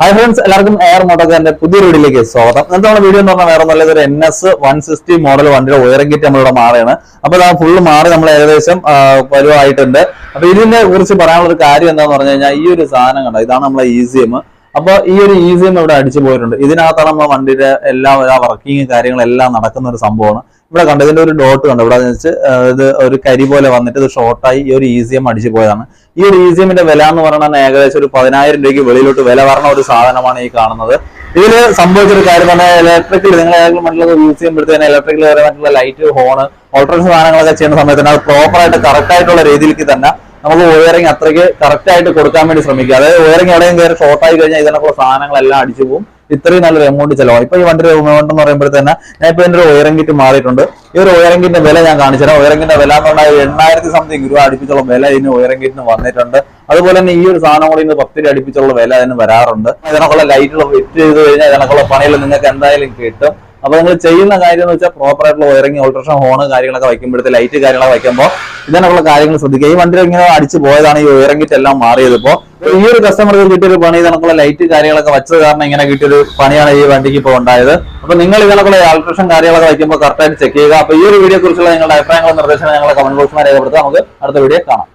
Hi friends എല്ലാവർക്കും air മോട്ടോക്കാരന്റെ പുതിയ വീഡിയോയിലേക്ക് സ്വാഗതം. ഇന്നത്തെ നമ്മുടെ വീഡിയോ എന്ന് പറഞ്ഞാൽ വേറെ നല്ലത് N S one sixty model വണ്ടിയുടെ ഉയരം കിറ്റ് നമ്മളിവിടെ മാറിയാണ് അപ്പൊ ആ ഫുള്ള് മാറി നമ്മൾ ഏകദേശം പരുവായിട്ടുണ്ട് അപ്പൊ ഇതിനെ കുറിച്ച് പറയാനുള്ള ഒരു കാര്യം എന്താന്ന് പറഞ്ഞു കഴിഞ്ഞാൽ ഈ ഒരു സാധനം കണ്ടോ? ഇതാണ് നമ്മളെ ഇ എം അപ്പൊ ഈ ഒരു ഈസിയും എം ഇവിടെ അടിച്ചു പോയിട്ടുണ്ട്. ഇതിനകത്താണ് നമ്മുടെ വണ്ടിയുടെ എല്ലാ വർക്കിംഗ് കാര്യങ്ങളെല്ലാം നടക്കുന്ന ഒരു സംഭവമാണ്. ഇവിടെ കണ്ടു ഇതിന്റെ ഒരു ഡോട്ട് കണ്ടു? ഇവിടെ വെച്ച് ഇത് ഒരു കരി പോലെ വന്നിട്ട് ഇത് ഷോർട്ടായി ഈ ഒരു സി എം അടിച്ചു പോയതാണ്. ഈ ഒരു സി എമ്മിന്റെ വില എന്ന് പറയുന്നത് ഏകദേശം ഒരു പതിനായിരം രൂപയ്ക്ക് വെളിയിലോട്ട് വില പറഞ്ഞ ഒരു സാധനമാണ് ഈ കാണുന്നത്. ഇതിൽ സംഭവിച്ചൊരു കാര്യം പറഞ്ഞാൽ ഇലക്ട്രിക്കൽ നിങ്ങൾ ഏതെങ്കിലും മറ്റുള്ളത് യൂസ് ചെയ്യുമ്പോഴത്തേന് ഇലക്ട്രിക്കൽ പരമായിട്ടുള്ള ലൈറ്റ് ഹോൺ ഓൾട്രേഷൻ സാധനങ്ങളൊക്കെ ചെയ്യുന്ന സമയത്ത് അത് പ്രോപ്പറായിട്ട് കറക്റ്റ് ആയിട്ടുള്ള രീതിയിലേക്ക് തന്നെ നമുക്ക് വയറിംഗ് അത്രയ്ക്ക് കറക്റ്റ് ആയിട്ട് കൊടുക്കാൻ വേണ്ടി ശ്രമിക്കുക. അതായത് വയറിംഗ് എവിടെയും കയറി ഷോർട്ട് ആയി കഴിഞ്ഞാൽ ഇതിനൊക്കെ സാധനങ്ങളെല്ലാം അടിച്ചു പോകും. ഇത്രയും നല്ലൊരു എമൗണ്ട് ചിലവാണ് ഇപ്പൊ ഈ വണ്ടിയുടെ എമൗണ്ട് എന്ന് പറയുമ്പോഴത്തേന് ഞാൻ ഇപ്പൊ എന്റെ ഒരു വയറിംഗ് കിറ്റ് മാറിയിട്ടുണ്ട്. ഈ ഒരു വയറിംഗ് കിറ്റിന്റെ വില ഞാൻ കാണിച്ചു തരാം. വയറിംഗ് കിറ്റിന്റെ വില എന്ന് പറഞ്ഞാൽ എണ്ണായിരത്തി സംതിങ് രൂപ അടുപ്പിച്ചുള്ള വില ഇതിന് വയറിംഗ് കിറ്റിന് വന്നിട്ടുണ്ട്. അതുപോലെ തന്നെ ഈ ഒരു സാധനം കൂടി ഇന്ന് പത്ത് രൂപ അടുപ്പിച്ചുള്ള വില അതിന് വരാറുണ്ട്. ഇതിനൊക്കെയുള്ള ലൈറ്റുകൾ ഫിറ്റ് ചെയ്ത് കഴിഞ്ഞാൽ ഇതിനൊക്കെയുള്ള പണികൾ നിങ്ങൾക്ക് എന്തായാലും കിട്ടും. അപ്പൊ നിങ്ങൾ ചെയ്യുന്ന കാര്യം എന്ന് വെച്ചാൽ പ്രോപ്പർ ആയിട്ടുള്ള വയറിംഗ് ഓൾട്രേഷൻ ഹോണ് കാര്യങ്ങളൊക്കെ വയ്ക്കുമ്പോഴത്തെ ലൈറ്റ് കാര്യങ്ങളൊക്കെ വയ്ക്കുമ്പോൾ ഇതിനുള്ള കാര്യങ്ങൾ ശ്രദ്ധിക്കുക. ഈ വണ്ടി ഇങ്ങനെ അടിച്ചു പോയതാണ് ഈ വയറിംഗ് കിറ്റ് എല്ലാം മാറിയത് ഇപ്പോ. ഈ ഒരു കസ്റ്റമർക്ക് കിട്ടിയൊരു പണി ഇതിനൊക്കെയുള്ള ലൈറ്റ് കാര്യങ്ങളൊക്കെ വെച്ചത് കാരണം ഇങ്ങനെ കിട്ടിയൊരു പണിയാണ് ഈ വണ്ടിക്ക് ഇപ്പോൾ ഉണ്ടായത്. അപ്പൊ നിങ്ങൾ ഇതിനൊക്കെയുള്ള ആൾട്രേഷൻ കാര്യങ്ങളൊക്കെ വയ്ക്കുമ്പോൾ കറക്റ്റായിട്ട് ചെക്ക് ചെയ്യുക. അപ്പൊ ഈ ഒരു വീഡിയോ കുറിച്ചുള്ള നിങ്ങളുടെ അഭിപ്രായങ്ങളും നിർദ്ദേശങ്ങളും ഞങ്ങളെ കമന്റ് ബോക്സിൽ രേഖപ്പെടുത്തുക. നമുക്ക് അടുത്ത വീഡിയോ കാണാം.